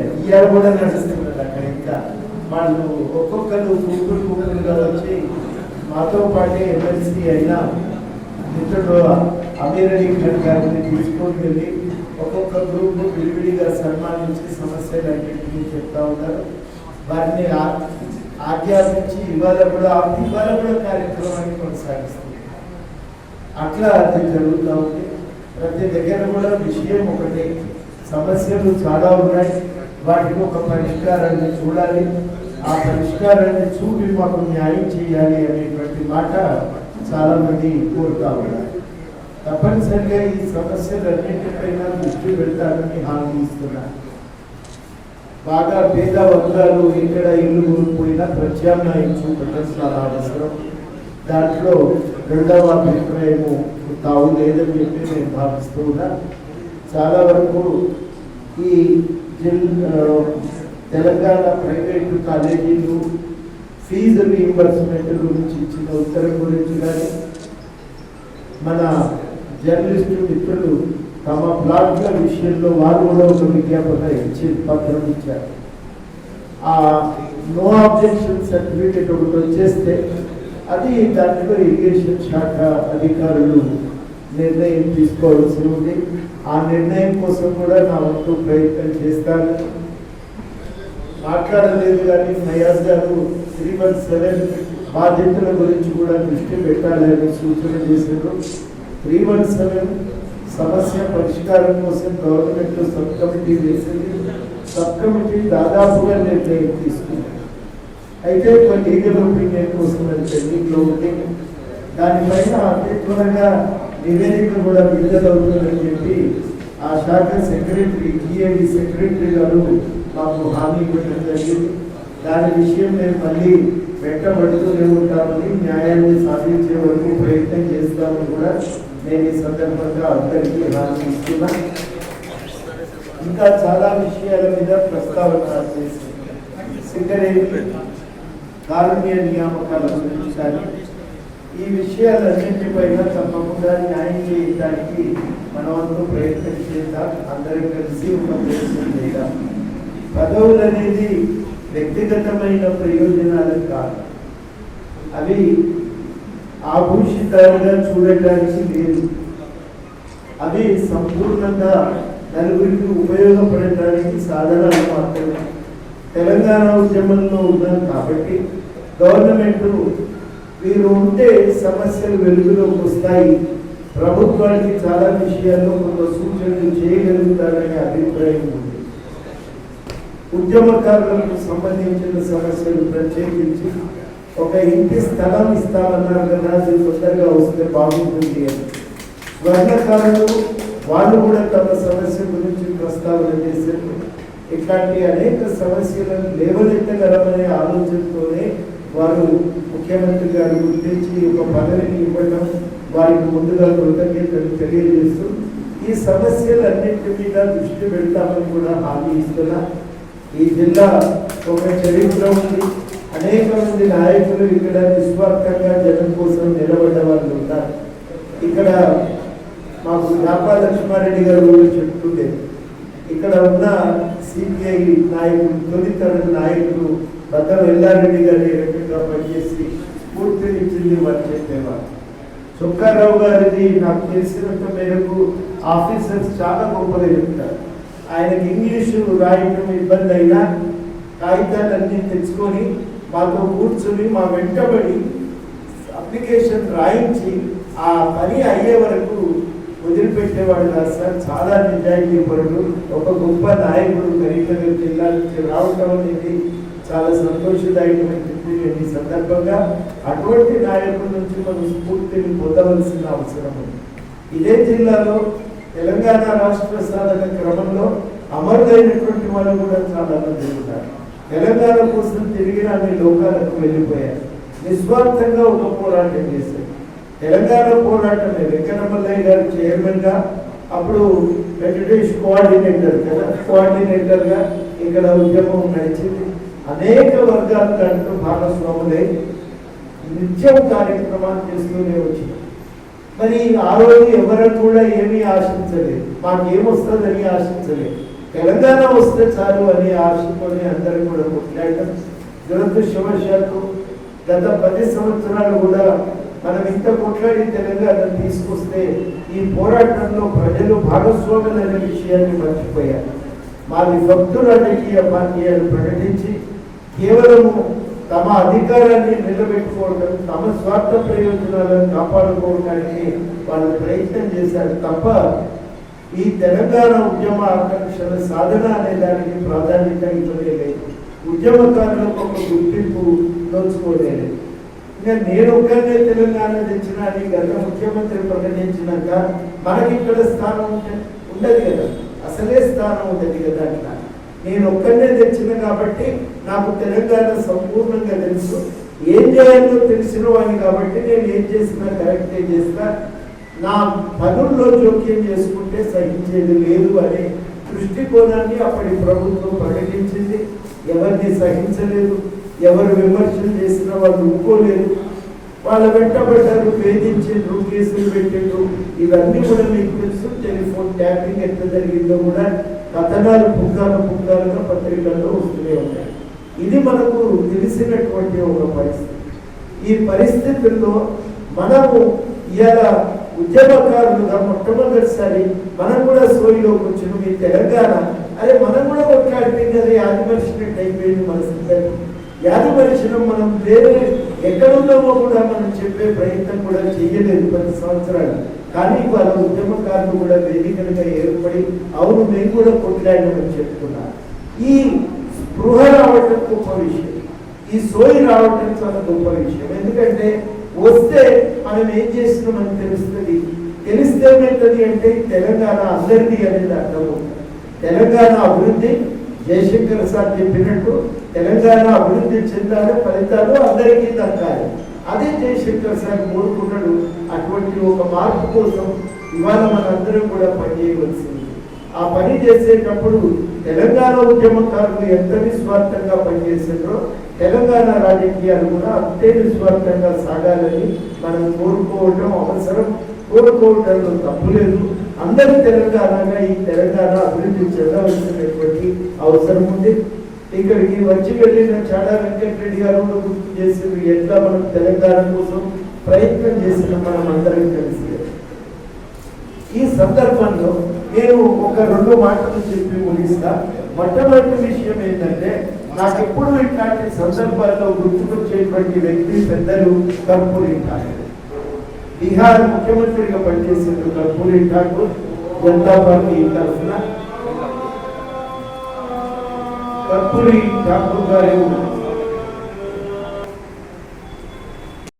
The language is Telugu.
ఇవాళ కూడా నడుస్తున్నారు అక్కడ ఇంకా. వాళ్ళు ఒక్కొక్కరు ముగ్గురు ముగ్గురుగా వచ్చి మాతో పాటే ఎమ్మెల్సీ అయినా మిత్రుడు అమీర్ అలీ ఖాన్ గారిని తీసుకొని వెళ్ళి ఒక్కొక్క గ్రూప్ విడివిడిగా సన్మానించి సమస్యలన్నింటినీ చెప్తా ఉన్నారు. వారిని ఆ- ఇవాళ కూడా ఇవాళ కూడా కార్యక్రమాన్ని కొనసాగిస్తుంది. అట్లా అది జరుగుతూ ఉంది. ప్రతి దగ్గర కూడా విషయం ఒకటి. సమస్యలు చాలా ఉన్నాయి. వాటికి ఒక పరిష్కారాన్ని చూడాలి. ఆ పరిష్కారాన్ని చూపి మాకు న్యాయం చేయాలి అనేటువంటి మాట చాలామంది కోరుతా ఉన్నారు. తప్పనిసరిగా ఈ సమస్యలన్నింటిపైన దృష్టి పెడతానని హామీ ఇస్తున్నారు బాగా పేద వర్గాలు ఎక్కడ ఇల్లు కోల్పోయినా ప్రత్యామ్నాయం చూపడం చాలా అవసరం దాంట్లో రెండవ అభిప్రాయము తావు లేదని చెప్పి నేను భావిస్తూ ఉన్నా. చాలా వరకు ఈ తెలంగాణ ప్రైవేటు కాలేజీలు ఫీజు రీయింబర్స్మెంట్ గురించి ఇచ్చిన ఉత్తరం గురించి కానీ మన జర్నలిస్టు మిత్రులు తమ బ్లాగ్ల విషయంలో వారు కూడా ఒక విజ్ఞాపన ఇచ్చి పత్రం ఇచ్చారు. ఆ నో ఆబ్జెక్షన్ సర్టిఫికేట్ ఒకటి వచ్చేస్తే అది దాంట్లో ఇరిగేషన్ శాఖ అధికారులు నిర్ణయం తీసుకోవాల్సి ఉంది. ఆ నిర్ణయం కోసం కూడా నా వంతు ప్రయత్నం చేస్తాను. మాట్లాడలేదు కానీ నయాజ్ గారు త్రీ వన్ సెవెన్ బాధ్యతల గురించి కూడా దృష్టి పెట్టాలని సూచన చేశారు. త్రీ వన్ సెవెన్ సమస్య పరిష్కారం కోసం గవర్నమెంట్ సబ్ కమిటీ వేసింది. సబ్ కమిటీ దాదాపుగా నిర్ణయం తీసుకుంది. అయితే ఒక లీగల్ ఒపీనియన్ కోసం అది పెండింగ్లో ఉంది. దానిపైన అతి త్వరగా నివేదిక కూడా విడుదలవుతుందని చెప్పి ఆ శాఖ సెక్రటరీ ఈఏడి సెక్రటరీ గారు మాకు హామీ ఇవ్వడం జరిగింది. దాని విషయం నేను మళ్ళీ వెంటబడుతూనే ఉంటామని న్యాయాన్ని సాధించే వరకు ప్రయత్నం చేస్తామని కూడా నేను ఈ సందర్భంగా అందరికీ హామీ ఇస్తున్నా. ఇంకా చాలా విషయాల మీద ప్రస్తావన చేసింది సిగరేట్ కారుణ్య నియామకాల గురించి కానీ ఈ విషయాలన్నింటిపైన తప్పకుండా న్యాయం చేయడానికి మనమంతా ప్రయత్నం చేద్దాం. అందరం కలిసి ఒక ప్రయత్నం చేద్దాం. పదవులు అనేది వ్యక్తిగతమైన ప్రయోజనాలు కాదు. అవి ఆభూషితాలుగా చూడటానికి లేదు. అవి సంపూర్ణంగా నలుగురికి ఉపయోగపడటానికి సాధనాలు మాత్రమే. తెలంగాణ ఉద్యమంలో ఉన్నాం కాబట్టి గవర్నమెంట్ మీరు ఉంటే సమస్యలు వెలుగులోకి వస్తాయి. ప్రభుత్వానికి చాలా విషయాల్లో కొంత సూచనలు చేయగలుగుతారనే అభిప్రాయం ఉంది. ఉద్యమకారులకు సంబంధించిన సమస్యలు ప్రత్యేకించి ఒక ఇంటి స్థలం ఇస్తామన్నారు కదా అది తొందరగా వస్తే బాగుంటుంది అని. స్వర్ణకారులు వాళ్ళు కూడా తమ సమస్య గురించి ప్రస్తావన చేశారు. ఇట్లాంటి అనేక సమస్యలను లేవనెత్తగలమనే ఆలోచనతోనే వారు ముఖ్యమంత్రి గారు గుర్తించి ఒక పదవిని ఇవ్వడం వారికి ముందుగా కృతజ్ఞతలు తెలియజేస్తూ ఈ సమస్యలన్నింటి మీద దృష్టి పెడతామని కూడా హామీ ఇస్తున్నా. ఈ జిల్లా ఒక చరిత్ర ఉంది. అనేక మంది నాయకులు ఇక్కడ నిస్వార్థంగా జనం కోసం నిలబడ్డ వాళ్ళు ఉన్నారు. ఇక్కడ మాకు జాపా లక్ష్మారెడ్డి గారు కూడా చెప్తుండే ఇక్కడ ఉన్న సిపిఐ నాయకులు తొలి తరగతి నాయకులు బద్దం ఎల్లారెడ్డి గారి ఎంపీగా పనిచేసి స్ఫూర్తినిచ్చింది వారు చెప్పేవారు గారిది నాకు తెలిసినంత మేరకు ఆఫీసర్స్ చాలా గొప్పగా చెప్తారు. ఆయనకి ఇంగ్లీషు రాయటం ఇబ్బంది అయినా కాగితాలన్నీ తెచ్చుకొని మాతో కూర్చుని మా వెంటబడి అప్లికేషన్ రాయించి ఆ పని అయ్యే వరకు వదిలిపెట్టేవాడు కాదు సార్. చాలా నిజాయితీ పరుడు ఒక గొప్ప నాయకుడు కరీంనగర్ జిల్లా నుంచి రావటం అనేది చాలా సంతోషదాయకమైన ఈ సందర్భంగా అటువంటి నాయకుల నుంచి మనం స్ఫూర్తిని పొందవలసిన అవసరం ఉంది. ఇదే జిల్లాలో తెలంగాణ రాష్ట్ర సాధన క్రమంలో అమరులైనటువంటి వాళ్ళు కూడా చాలా మంది ఉంటారు. తెలంగాణ కోసం తిరిగిన అన్ని లోకాలకు వెళ్ళిపోయారు. నిస్వార్థంగా ఒక పోరాటం చేశారు. తెలంగాణ పోరాటం వెంకటమల్లయ్య గారు చైర్మన్గా అప్పుడు వెంకటేష్ కోఆర్డినేటర్ కదా కోఆర్డినేటర్గా ఇక్కడ ఉద్యమం నడిచింది. అనేక వర్గాల దాంట్లో భాగస్వాములే నిత్యం కార్యక్రమాలు చేస్తూనే వచ్చింది మరి ఆ రోజు ఎవరు కూడా ఏమీ ఆశించలేదు. మాకు ఏమొస్తుందని ఆశించలేదు. తెలంగాణ వస్తే చాలు అని ఆశతోనే అందరూ కూడా కొట్లాడటం. దురదృష్టవశాత్తు గత పది సంవత్సరాలు కూడా మనం ఇంత కొట్లాడి తెలంగాణ తీసుకొస్తే ఈ పోరాటంలో ప్రజలు భాగస్వాములైన విషయాన్ని మర్చిపోయారు. మాది భక్తులు రాజకీయ అని ప్రకటించి కేవలము తమ అధికారాన్ని నిలబెట్టుకోవడం తమ స్వార్థ ప్రయోజనాలను కాపాడుకోవడానికి వాళ్ళు ప్రయత్నం చేశారు తప్ప ఈ తెలంగాణ ఉద్యమ ఆకాంక్షల సాధన అనే దానికి ప్రాధాన్యత ఇవ్వలేదు ఉద్యమకారులకు ఒక గుర్తింపు దోచుకోలేదు. ఇంకా నేను ఒక్కనే తెలంగాణ తెచ్చిన అని గత ముఖ్యమంత్రి ప్రకటించినాక మనకి ఇక్కడ స్థానం ఉండదు కదా. అసలే స్థానం ఉండదు కదా అంటారు నేను ఒక్కనే తెచ్చిన కాబట్టి నాకు తెలంగాణ సంపూర్ణంగా తెలుసు. ఏం చేయాలో తెలిసిన వాడిని కాబట్టి నేను ఏం చేసినా కరెక్టే చేసినా నా పనుల్లో జోక్యం చేసుకుంటే సహించేది లేదు అనే దృష్టికోణాన్ని అప్పటి ప్రభుత్వం ప్రకటించింది. ఎవరిని సహించలేదు ఎవరు విమర్శలు చేసినా వాళ్ళు ఒప్పుకోలేదు వాళ్ళ వెంటబడ్డారు వేధించిండ్రు కేసులు పెట్టిండ్రు. ఇవన్నీ కూడా మీకు తెలుసు. టెలిఫోన్ ట్యాపింగ్ ఎట్లా జరిగిందో కూడా కథనాలు పుగ్గాలు పుగ్గాలుగా పత్రికల్లో వస్తూనే ఉంటాయి. ఇది మనకు తెలిసినటువంటి ఒక పరిస్థితి. ఈ పరిస్థితుల్లో మనము ఇలా ఉద్యమకారులుగా మొట్టమొదటిసారి మనం కూడా సోయిలోకి వచ్చిన ఈ తెలంగాణ. అరే మనం కూడా కొట్లాడితే కదా యాదిమర్చినట్టు అయిపోయింది మన సందర్భం యాదిమర్శనం మనం వేరే ఎక్కడున్నామో కూడా మనం చెప్పే ప్రయత్నం కూడా చేయలేదు పది సంవత్సరాలు. కానీ వాళ్ళ ఉద్యమకారులు కూడా వేదికలుగా ఏర్పడి అవును మేము కూడా కొట్లాడినామని చెప్తున్నారు ఈ స్పృహ రావటం గొప్ప విషయం. ఈ సోయి రావటం చాలా గొప్ప విషయం. ఎందుకంటే వస్తే మనం ఏం చేస్తున్నామని తెలుస్తుంది? తెలిస్తే ఏంటది అంటే తెలంగాణ అందరినీ అనేది అర్థమవుతుంది తెలంగాణ అభివృద్ధి జయశంకర్ సార్ చెప్పినట్టు తెలంగాణ అభివృద్ధి చెందాలి ఫలితాలు అందరికీ దక్కాలి. శంకర్ సార్ కోరుకున్నాడు అటువంటి ఒక మార్పు కోసం ఇవాళ మనందరం కూడా పనిచేయవలసింది ఆ పని చేసేటప్పుడు తెలంగాణ ఉద్యమకారులు ఎంత నిస్వార్థంగా పనిచేసారో తెలంగాణ రాజకీయాలు కూడా అంతే నిస్వార్థంగా సాగాలని మనం కోరుకోవటం అవసరం. కోరుకోవటంలో తప్పులేదు అందరూ తెలంగాణగా ఈ తెలంగాణ అభివృద్ధి చెందవలసినటువంటి అవసరం ఉంది. ఇక్కడికి వచ్చి వెళ్ళిన చాడా వెంకటరెడ్డి గారు గుర్తు చేసింది ఎట్లా మనం తెలంగాణ కోసం ప్రయత్నం చేసిన మనం అందరం కలిసి ఈ సందర్భంలో నేను ఒక రెండు మాటలు చెప్పి ముగిస్తా. మొట్టమొదటి విషయం ఏంటంటే నాకు ఎప్పుడు ఇట్లాంటి సందర్భాల్లో గుర్తుకొచ్చేటువంటి వ్యక్తి పెద్దలు కర్పూరి ఠాకూర్ బీహార్ ముఖ్యమంత్రిగా పనిచేసిన కర్పూరి ఠాకూర్ జనతా పార్టీ తరఫున కర్పూరి ఠాకూర్ గారు